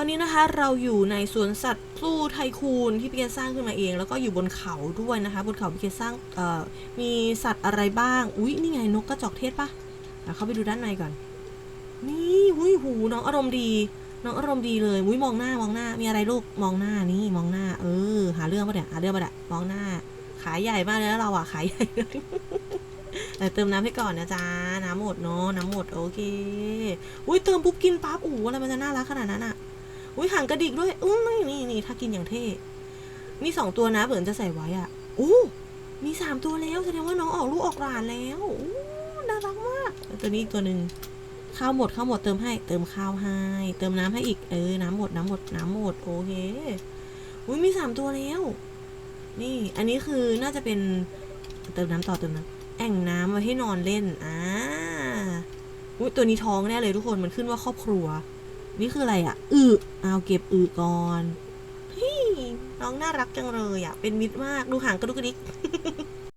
ตอนนี้นะคะเราอยู่ในสวนสัตว์พลูไทคูนที่พี่เกสร้างขึ้นมาเอง แล้วก็อยู่บนเขาด้วยนะคะ บนเขาพี่เกสร้างมีสัตว์อะไรบ้าง อุ๊ย นี่ไงนกกระจอกเทศปะเดเข้าไปดูด้านในก่อน นี่หุยหูน้องอารมณ์ดี น้องอารมณ์ดีเลยอุ้ยมองหน้ามองหน้า มีอะไรลูกมองหน้านี่มองหน้า เออ หาเรื่องปะเนี่ยหาเรื่องปะเนี่ยมองหน้า ขายใหญ่มากเลยนะเราอะขายใหญ่แต่เติมน้ำให้ก่อนนะจ๊ะ น้ำหมดเนาะน้ำหมดโอเค อุ้ยเติมปุ๊บกินปั๊บอู้อะไรมันจะน่ารักขนาดนั้นอะ อุ้ยหางกระดิกด้วยอุ้ยนี่นี่ถ้ากินอย่างเท่ มีสองตัวนะเผื่อจะใส่ไว้อะอู้มีสามตัวแล้วแสดงว่าน้องออกลูกออกหลานแล้วอู้น่ารักมาก ตัวนี้อีกตัวหนึ่งข้าวหมดข้าวหมดเติมให้ เติมข้าวให้เติมน้ำให้อีกเออน้ำหมดน้ำหมดน้ำหมดโอเคอุ้ยมีสามตัวแล้ว นี่ อันนี้คือน่าจะเป็นเติมน้ำต่อเติมน้ำแอ่งน้ำไว้ให้นอนเล่นอ่าอุ้ยตัวนี้ท้องแน่เลยทุกคนมันขึ้นว่าครอบครัว นี่คืออะไรอะ่ะอึเอาเก็บอึก่อนน้องน่ารักจังเลยอะ่ะ เป็นมิตรมาก ดูหางกระดุกกระดิก